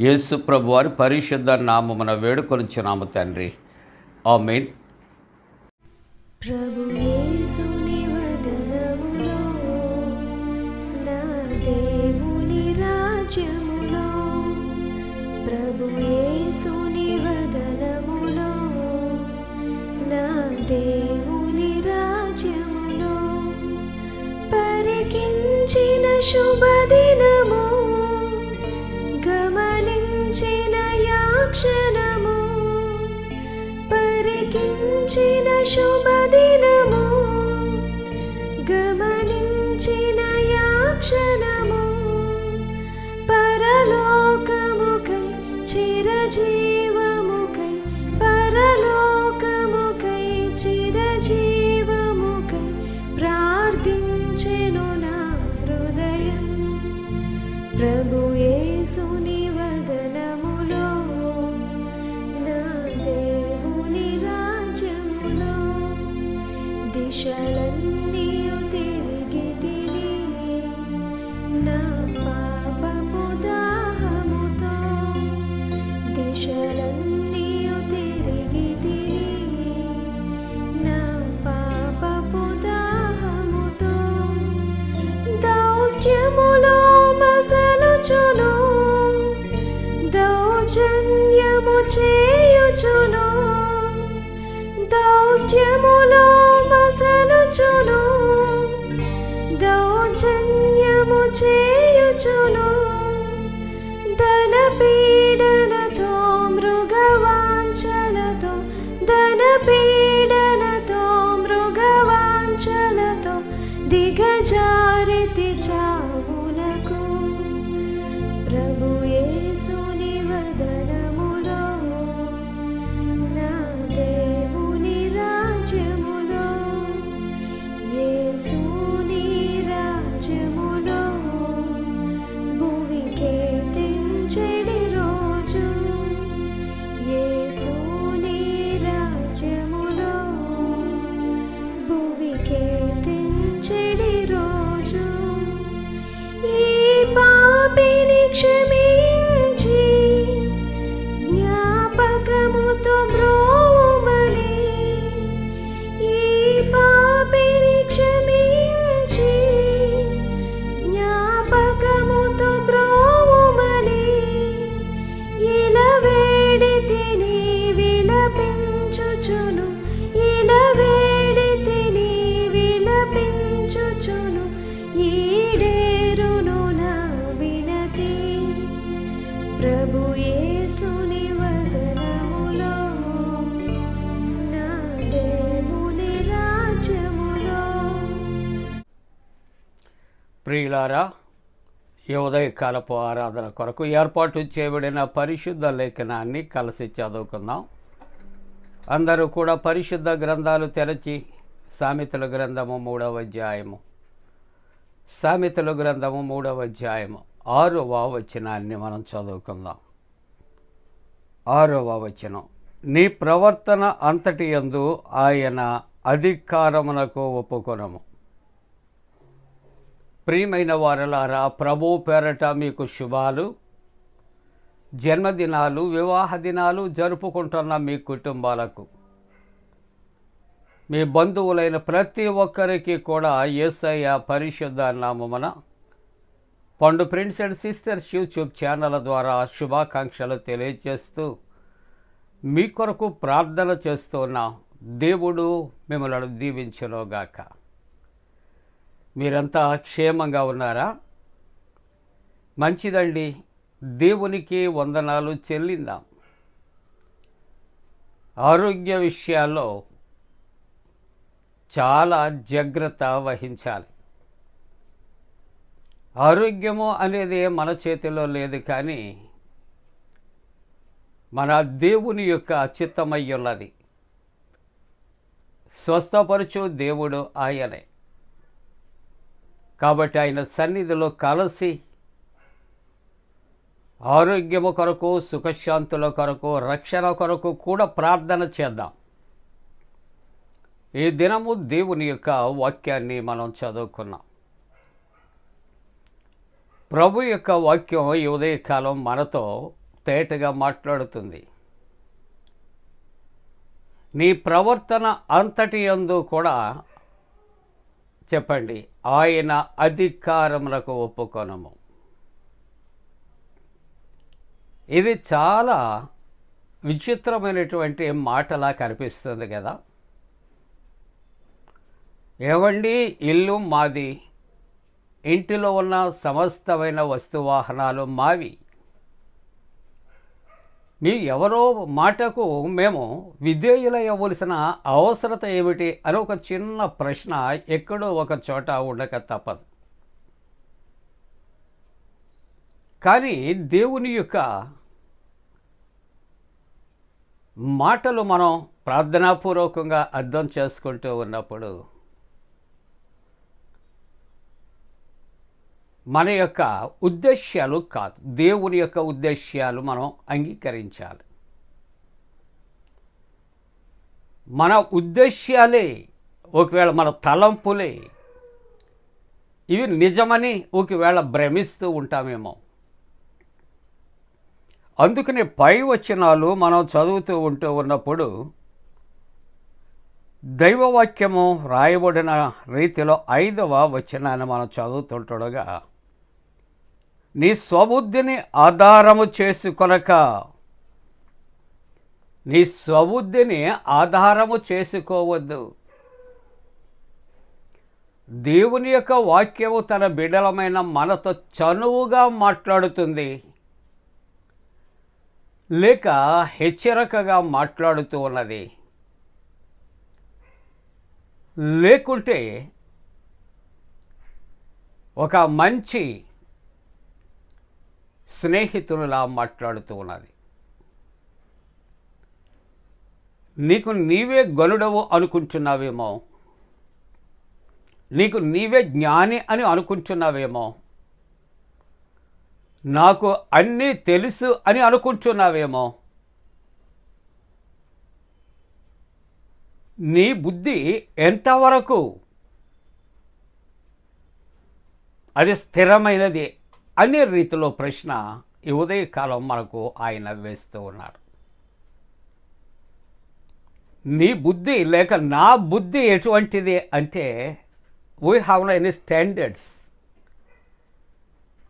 యేసు ప్రభు వారి పరిశుద్ధ నామమున వేడుకొనిచున్నాము తండ్రి. ఆ ప్రభు యేసుని వదనములో నా దేవుని రాజ్యములో ప్రభు యేసుని వదనములో నా దేవుని రాజ్యములో పరికించిన శుభదినము గమనించిన యాక్షణము దౌష్ట్యములో మసలుచును దౌర్జన్యము చేయుచును. ప్రియులారా ఈ ఉదయకాలపు ఆరాధన కొరకు ఏర్పాటు చేయబడిన పరిశుద్ధ లేఖనాన్ని కలిసి చదువుకుందాం. అందరూ కూడా పరిశుద్ధ గ్రంథాలు తెరచి సామెతల గ్రంథము మూడవ అధ్యాయము. సామెతల గ్రంథము మూడవ అధ్యాయము ఆరవ వచనాన్ని మనం చదువుకుందాం. ఆరవ వచనం నీ ప్రవర్తన అంతటి యందు ఆయన అధికారమునకు ఒప్పుకొనము ప్రియమైన వారలారా ప్రభు పేరట మీకు శుభాలు. జన్మదినాలు వివాహ దినాలు జరుపుకుంటున్న మీ కుటుంబాలకు మీ బంధువులైన ప్రతి ఒక్కరికి కూడా యేసయ్య పరిశుద్ధ నామమున పండు friends and sisters YouTube channel ద్వారా శుభాకాంక్షలు తెలియజేస్తూ మీ కొరకు ప్రార్థన చేస్తున్న దేవుడు మిమ్మల్ని గాక మీరంతా క్షేమంగా ఉన్నారా? మంచిదండి. దేవునికి వందనాలు చెల్లిందాం. ఆరోగ్య విషయాల్లో చాలా జాగ్రత్త వహించాలి. ఆరోగ్యము అనేది మన చేతిలో లేదు కానీ మన దేవుని యొక్క చిత్తమై ఉన్నది. స్వస్థపరచు దేవుడు ఆయనే. కాబట్టి ఆయన సన్నిధిలో కలిసి ఆరోగ్యము కొరకు సుఖశాంతుల కొరకు రక్షణ కొరకు కూడా ప్రార్థన చేద్దాం. ఈ దినము దేవుని యొక్క వాక్యాన్ని మనం చదువుకున్నాం. ప్రభు యొక్క వాక్యం ఈ ఉదయకాలం మనతో తేటగా మాట్లాడుతుంది. నీ ప్రవర్తన అంతటి యందు కూడా చెప్పండి. ఆయన అధికారములకు ఒప్పుకొనము. ఇది చాలా విచిత్రమైనటువంటి మాటలా కనిపిస్తుంది కదా. ఏవండి ఇల్లు మాది. ఇంటిలో ఉన్న సమస్తమైన వస్తువాహనాలు మావి. నీ ఎవరో మాటకు మేము విధేయులయ్యవలసిన అవసరత ఏమిటి అని ఒక చిన్న ప్రశ్న ఎక్కడో ఒక చోట ఉండక తప్పదు. కానీ దేవుని యొక్క మాటలు మనం ప్రార్థనాపూర్వకంగా అర్థం చేసుకుంటూ ఉన్నప్పుడు మన యొక్క ఉద్దేశ్యాలు కాదు. దేవుని యొక్క ఉద్దేశ్యాలు మనం అంగీకరించాలి. మన ఉద్దేశ్యాలే ఒకవేళ మన తలంపులే ఇవి నిజమని ఒకవేళ భ్రమిస్తూ ఉంటామేమో. అందుకని పై వచనాలు మనం చదువుతూ ఉంటూ ఉన్నప్పుడు దైవవాక్యము రాయబడిన రీతిలో ఐదవ వచనాన్ని మనం చదువుతుంటుండగా నీ స్వబుద్ధిని ఆధారము చేసుకొనక నీ స్వబుద్ధిని ఆధారము చేసుకోవద్దు. దేవుని యొక్క వాక్యము తన బిడలమైన మనతో చనువుగా మాట్లాడుతుంది. లేక హెచ్చరికగా మాట్లాడుతూ ఉన్నది. లేకుంటే ఒక మంచి స్నేహితునిలా మాట్లాడుతూ ఉన్నది. నీకు నీవే గనుడవు అనుకుంటున్నావేమో? నీకు నీవే జ్ఞాని అని అనుకుంటున్నావేమో? నాకు అన్నీ తెలుసు అని అనుకుంటున్నావేమో? నీ బుద్ధి ఎంతవరకు? అది స్థిరమైనది అనే రీతిలో ప్రశ్న ఈ ఉదయకాలం మనకు ఆయన వేస్తూ ఉన్నారు నీ బుద్ధి లేక నా బుద్ధి ఎటువంటిది అంటే వీ హ్యావ్ ఎనీ స్టాండర్డ్స్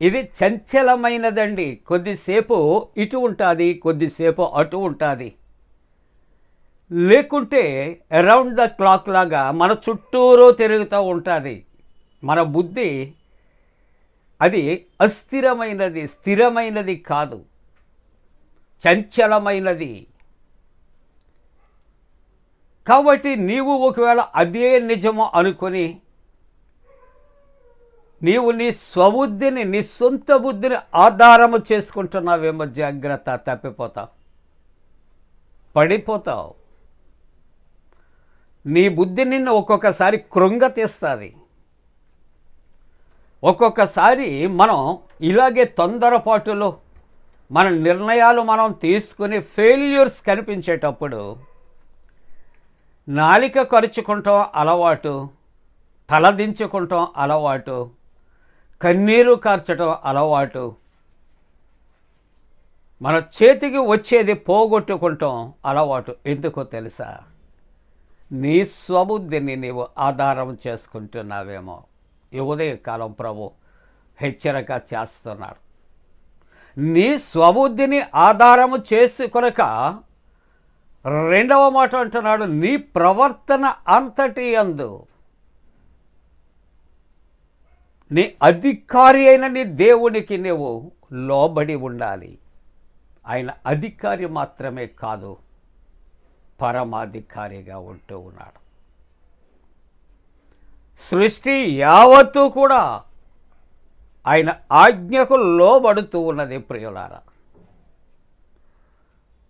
ఇది చంచలమైనదండి. కొద్దిసేపు ఇటు ఉంటుంది కొద్దిసేపు అటు ఉంటుంది. లేకుంటే అరౌండ్ ద క్లాక్ లాగా మన చుట్టూరు తిరుగుతూ ఉంటుంది. మన బుద్ధి అది అస్థిరమైనది స్థిరమైనది కాదు. చంచలమైనది. కాబట్టి నీవు ఒకవేళ అదే నిజము అనుకొని నీవు నీ స్వబుద్ధిని నీ సొంత బుద్ధిని ఆధారము చేసుకుంటున్నావేమో జాగ్రత్త తప్పిపోతావు. పడిపోతావు. నీ బుద్ధి నిన్ను ఒక్కొక్కసారి కృంగతీస్తుంది. ఒక్కొక్కసారి మనం ఇలాగే తొందరపాటులో మన నిర్ణయాలు మనం తీసుకుని ఫెయిల్యూర్స్ కనిపించేటప్పుడు నాలిక ఖర్చుకుంటాం అలవాటు తలదించుకుంటాం అలవాటు కన్నీరు కార్చడం అలవాటు మన చేతికి వచ్చేది పోగొట్టుకుంటాం అలవాటు. ఎందుకో తెలుసా? నీ స్వబుద్ధిని నీవు ఆధారం చేసుకుంటున్నావేమో. ఈ ఉదయకాలం ప్రభు హెచ్చరిక చేస్తున్నాడు. నీ స్వబుద్ధిని ఆధారము చేసుకొనక రెండవ మాట అంటున్నాడు నీ ప్రవర్తన అంతటి అందు నీ అధికారి అయిన నీ దేవునికి నీవు లోబడి ఉండాలి. ఆయన అధికారి మాత్రమే కాదు పరమాధికారిగా ఉంటూ ఉన్నాడు. సృష్టి యావత్తు కూడా ఆయన ఆజ్ఞకు లోబడుతూ ఉన్నది ప్రియులారా.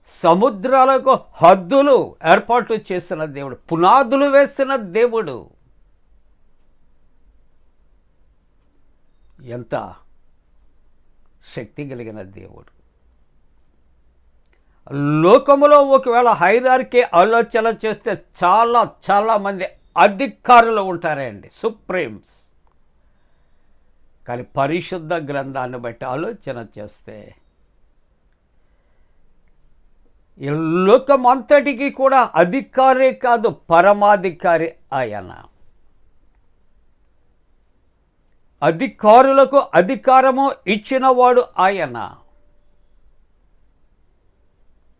సముద్రాలకు హద్దులు ఏర్పాటు చేసిన దేవుడు పునాదులు వేసిన దేవుడు. ఎంత శక్తి కలిగిన దేవుడు. లోకములో ఒకవేళ హైరార్కే ఆలోచన చేస్తే చాలా చాలామంది అధికారులు ఉంటారండి సుప్రీమ్స్. కానీ పరిశుద్ధ గ్రంథాన్ని బట్టి ఆలోచన చేస్తే ఈ లోకమంతటికి కూడా అధికారే కాదు పరమాధికారి ఆయన. అధికారులకు అధికారము ఇచ్చినవాడు ఆయన.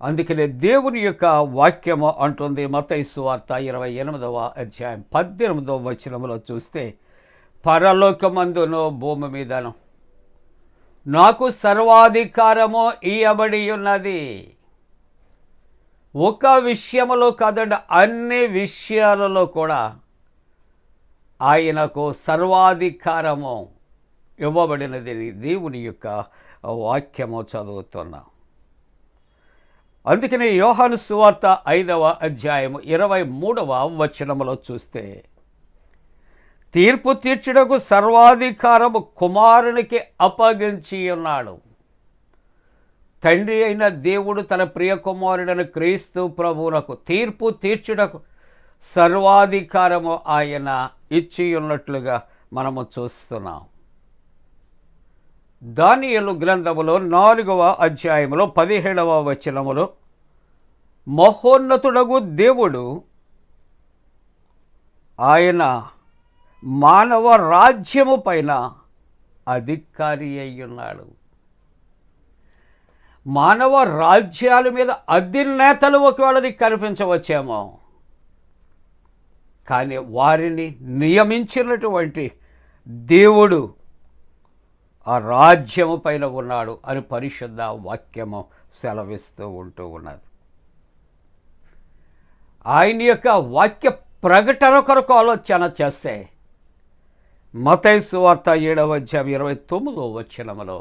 అందుకనే దేవుని యొక్క వాక్యము అంటుంది మతైసు వార్త ఇరవై ఎనిమిదవ అధ్యాయం పద్దెనిమిదవ వచనంలో చూస్తే పరలోకమందును భూమి మీదను. నాకు సర్వాధికారము ఇయ్యబడి ఉన్నది. ఒక విషయములో కాదండి అన్ని విషయాలలో కూడా ఆయనకు సర్వాధికారము ఇవ్వబడినది దేవుని యొక్క వాక్యము చదువుతున్నాం. అందుకనే యోహాను సువార్త ఐదవ అధ్యాయము ఇరవై మూడవ వచనములో చూస్తే తీర్పు తీర్చుటకు సర్వాధికారము కుమారునికి అప్పగించి ఉన్నాడు. తండ్రి అయిన దేవుడు తన ప్రియ కుమారుడైన క్రీస్తు ప్రభువులకు తీర్పు తీర్చుటకు సర్వాధికారము ఆయన ఇచ్చి ఉన్నట్లుగా మనము చూస్తున్నాం. దానియలు గ్రంథములో నాలుగవ అధ్యాయములో పదిహేడవ వచనములో మహోన్నతుడగు దేవుడు ఆయన మానవ రాజ్యము పైన అధికారి అయ్యున్నాడు. మానవ రాజ్యాల మీద అధినేతలు ఒకవేళ నీకు కనిపించవచ్చేమో. కానీ వారిని నియమించినటువంటి దేవుడు ఆ రాజ్యము పైన ఉన్నాడు అని పరిశుద్ధ వాక్యము సెలవిస్తూ ఉంటూ ఉన్నది. ఆయన యొక్క వాక్య ప్రకటన కొరకు ఆలోచన చేస్తే మతైసు వార్త ఏడవ అధ్యాయం ఇరవై తొమ్మిదో వచ్చినములో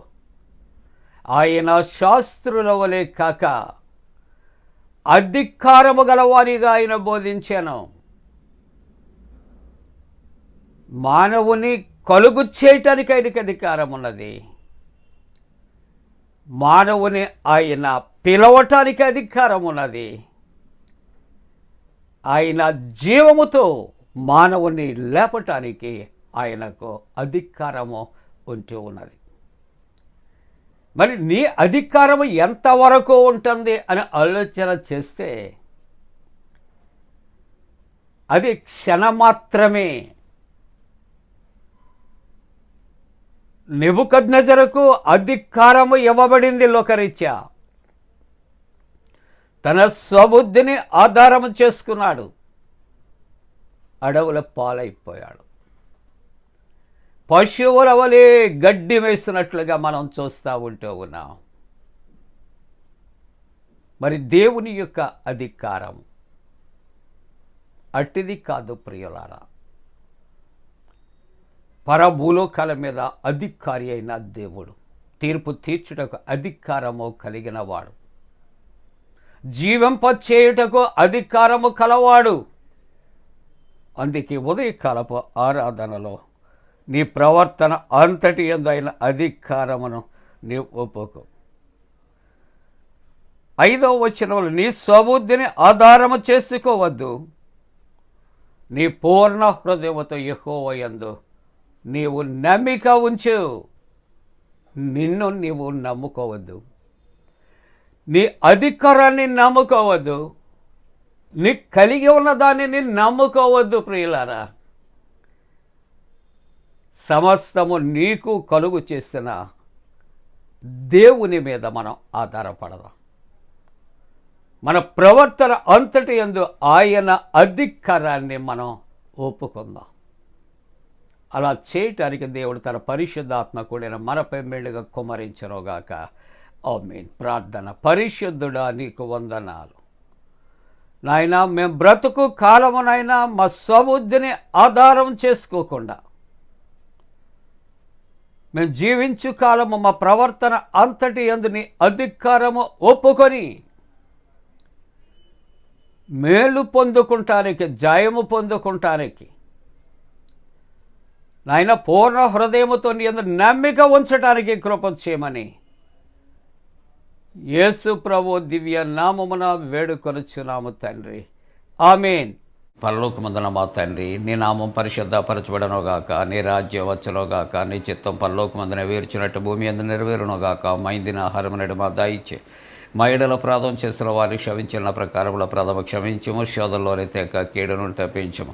ఆయన శాస్త్రుల వలె కాక అధికారము గలవారిగా ఆయన బోధించాను. మానవుని కలుగు చేయటానికి ఆయనకి అధికారం ఉన్నది మానవుని ఆయన పిలవటానికి అధికారం ఉన్నది ఆయన జీవముతో మానవుని లేపటానికి ఆయనకు అధికారము ఉంటూ ఉన్నది. మరి నీ అధికారము ఎంతవరకు ఉంటుంది అని ఆలోచన చేస్తే అది క్షణమాత్రమే నెబుకద్నెజరకు అధికారము ఇవ్వబడింది లోకరీత్యా. తన స్వబుద్ధిని ఆధారం చేసుకున్నాడు. అడవుల పాలైపోయాడు. పశువుల వలె గడ్డి వేసినట్లుగా మనం చూస్తూ ఉంటూ ఉన్నాం. మరి దేవుని యొక్క అధికారం అట్టిది కాదు ప్రియులారా. పరభూలోకాల మీద అధికారి అయిన దేవుడు తీర్పు తీర్చుటకు అధికారము కలిగిన వాడు జీవింపచేయుటకు అధికారము కలవాడు. అందుకే ఉదయకాలపు ఆరాధనలో నీ ప్రవర్తన అంతటి ఎందైన అధికారమును నీ ఒప్పుకో. ఐదవ వచనంలో నీ స్వబుద్ధిని ఆధారము చేసుకోవద్దు. నీ పూర్ణ హృదయముతో యెహోవయందు నీవు నమ్మిక ఉంచు. నిన్ను నీవు నమ్ముకోవద్దు. నీ అధికారాన్ని నమ్ముకోవద్దు. నీ కలిగి ఉన్న దానిని నమ్ముకోవద్దు ప్రియులారా. సమస్తము నీకు కలుగు చేసిన దేవుని మీద మనం ఆధారపడదాం. మన ప్రవర్తన అంతటి ఎందు ఆయన అధికారాన్ని మనం ఒప్పుకుందాం. అలా చేయటానికి దేవుడు తన పరిశుద్ధాత్మ కూడిన మనపై మెళ్ళుగా కుమరించరుగాక ఓ మీన్ ప్రార్థన. పరిశుద్ధుడా నీకు వందనాలు. నాయన మేము బ్రతుకు కాలమునైనా మా స్వబుద్ధిని ఆధారం చేసుకోకుండా మేము జీవించు కాలము మా ప్రవర్తన అంతటి అందుని అధికారము ఒప్పుకొని మేలు పొందుకుంటానికి జయము పొందుకుంటానికి నాయన పూర్ణ హృదయముతో నీ అందరు నమ్మిక ఉంచడానికి కృప చేయమని. యేసు ప్రభు దివ్య నామమున వేడుకొనుచున్నాము తండ్రి. ఆమెన్. పరలోకమందున మా తండ్రి నీ నామం పరిశుద్ధపరచబడనుగాక నీ రాజ్యం వచ్చునుగాక నీ చిత్తం పరలోకమందున వేర్చినట్టు భూమి అందు నెరవేరునుగాక మైందిన ఆహారమునడు మా దాయిచ్చే మా ఏడల ప్రాధం చేసిన వారిని క్షమించిన ప్రకారముల ప్రథమ క్షమించము శోధంలోని తెక్క కీడును తప్పించము.